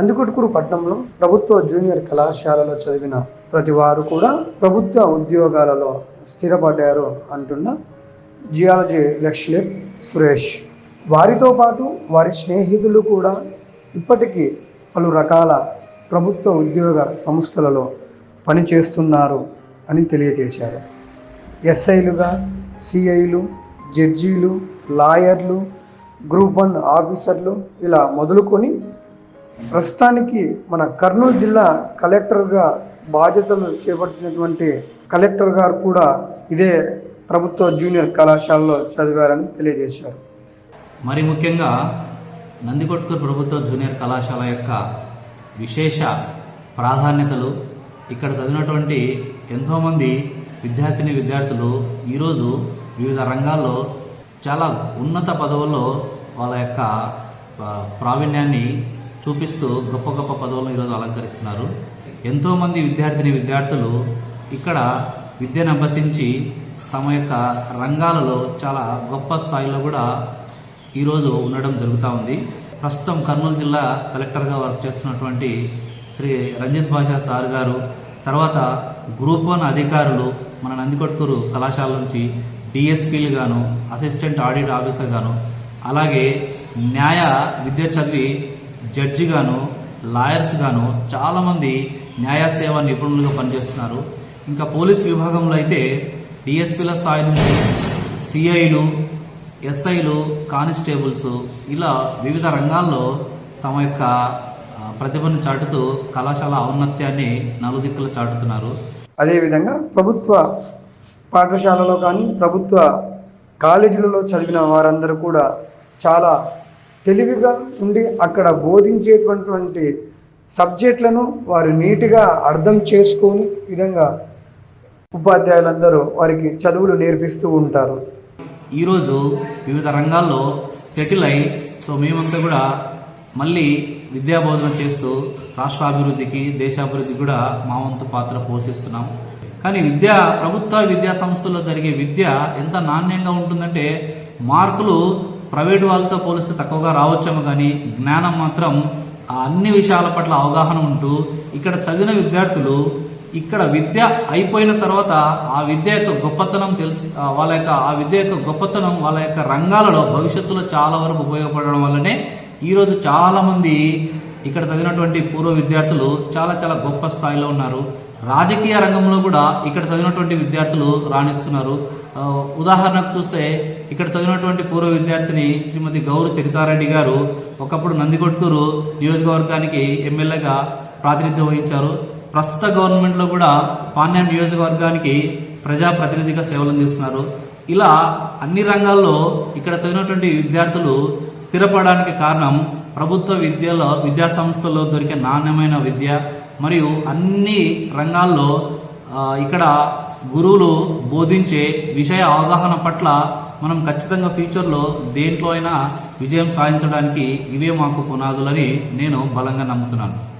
నందికొట్కూరు పట్టణంలో ప్రభుత్వ జూనియర్ కళాశాలలో చదివిన ప్రతి వారు కూడా ప్రభుత్వ ఉద్యోగాలలో స్థిరపడ్డారు అంటున్న జియాలజీ లెక్చరర్ సురేష్. వారితో పాటు వారి స్నేహితులు కూడా ఇప్పటికీ పలు రకాల ప్రభుత్వ ఉద్యోగ సంస్థలలో పనిచేస్తున్నారు అని తెలియజేశారు. ఎస్ఐలుగా సిఐలు జడ్జీలు లాయర్లు గ్రూప్ వన్ ఆఫీసర్లు ఇలా మొదలుకొని ప్రస్తుతానికి మన కర్నూలు జిల్లా కలెక్టర్గా బాధ్యతలు చేపట్టినటువంటి కలెక్టర్ గారు కూడా ఇదే ప్రభుత్వ జూనియర్ కళాశాలలో చదివారని తెలియజేశారు. మరి ముఖ్యంగా నందికొట్కూరు ప్రభుత్వ జూనియర్ కళాశాల యొక్క విశేష ప్రాధాన్యతలు ఇక్కడ చదివినటువంటి ఎంతోమంది విద్యార్థిని విద్యార్థులు ఈరోజు వివిధ రంగాల్లో చాలా ఉన్నత పదవుల్లో వాళ్ళ యొక్క ప్రావీణ్యాన్ని చూపిస్తూ గొప్ప గొప్ప పదవులను ఈరోజు అలంకరిస్తున్నారు. ఎంతోమంది విద్యార్థిని విద్యార్థులు ఇక్కడ విద్యను అభ్యసించి తమ యొక్క రంగాలలో చాలా గొప్ప స్థాయిలో కూడా ఈరోజు ఉండడం జరుగుతూ ఉంది. ప్రస్తుతం కర్నూలు జిల్లా కలెక్టర్గా వర్క్ చేస్తున్నటువంటి శ్రీ రంజిత్ భాషా సార్ గారు తర్వాత గ్రూప్ వన్ అధికారులు మన నందికొట్కూరు కళాశాల నుంచి డిఎస్పీలు గాను అసిస్టెంట్ ఆడిట్ ఆఫీసర్ గాను అలాగే న్యాయ విద్య చదివి జడ్జి గాను లాయర్స్ గాను న్యాయ సేవ నిపుణులుగా పనిచేస్తున్నారు. ఇంకా పోలీస్ విభాగంలో అయితే డిఎస్పీల స్థాయి నుంచి సిఐలు ఎస్ఐలు కానిస్టేబుల్స్ ఇలా వివిధ రంగాల్లో తమ యొక్క ప్రతిభను చాటుతూ కళాశాల ఔన్నత్యాన్ని నలుదిక్కులు చాటుతున్నారు. అదేవిధంగా ప్రభుత్వ పాఠశాలలో కానీ ప్రభుత్వ కాలేజీలలో చదివిన వారందరూ కూడా చాలా తెలివిగా ఉండి అక్కడ బోధించేటటువంటి సబ్జెక్టులను వారు నీట్గా అర్థం చేసుకొని విధంగా ఉపాధ్యాయులందరూ వారికి చదువులు నేర్పిస్తూ ఉంటారు. ఈరోజు వివిధ రంగాల్లో సెటిల్ అయి సో మేమంతా కూడా మళ్ళీ విద్యా బోధన చేస్తూ రాష్ట్రాభివృద్ధికి దేశాభివృద్ధికి కూడా మా వంతు పాత్ర పోషిస్తున్నాం. కానీ విద్యా ప్రభుత్వ విద్యా సంస్థల్లో జరిగే విద్య ఎంత నాణ్యంగా ఉంటుందంటే మార్కులు ప్రైవేటు వాళ్ళతో పోలిస్తే తక్కువగా రావచ్చేమో కానీ జ్ఞానం మాత్రం అన్ని విషయాల పట్ల అవగాహన ఉంటూ ఇక్కడ చదివిన విద్యార్థులు ఇక్కడ విద్య అయిపోయిన తర్వాత ఆ విద్య యొక్క గొప్పతనం తెలిసి వాళ్ళ యొక్క ఆ విద్య యొక్క గొప్పతనం వాళ్ళ యొక్క రంగాలలో భవిష్యత్తులో చాలా వరకు ఉపయోగపడడం వల్లనే ఈరోజు చాలా మంది ఇక్కడ చదివినటువంటి పూర్వ విద్యార్థులు చాలా చాలా గొప్ప స్థాయిలో ఉన్నారు. రాజకీయ రంగంలో కూడా ఇక్కడ చదివినటువంటి విద్యార్థులు రాణిస్తున్నారు. ఉదాహరణకు చూస్తే ఇక్కడ చదివినటువంటి పూర్వ విద్యార్థిని శ్రీమతి గౌరు చరితారెడ్డి గారు ఒకప్పుడు నందికొట్కూరు నియోజకవర్గానికి ఎమ్మెల్యేగా ప్రాతినిధ్యం వహించారు. ప్రస్తుత గవర్నమెంట్లో కూడా పాణ్యం నియోజకవర్గానికి ప్రజాప్రతినిధిగా సేవలు అందిస్తున్నారు. ఇలా అన్ని రంగాల్లో ఇక్కడ చదివినటువంటి విద్యార్థులు స్థిరపడడానికి కారణం ప్రభుత్వ విద్యలో విద్యా సంస్థల్లో దొరికే నాణ్యమైన విద్య. మరియు అన్ని రంగాల్లో ఇక్కడ గురువులు బోధించే విషయ అవగాహన పట్ల మనం ఖచ్చితంగా ఫ్యూచర్లో దేంట్లో అయినా విజయం సాధించడానికి ఇవే మాకు పునాదులని నేను బలంగా నమ్ముతున్నాను.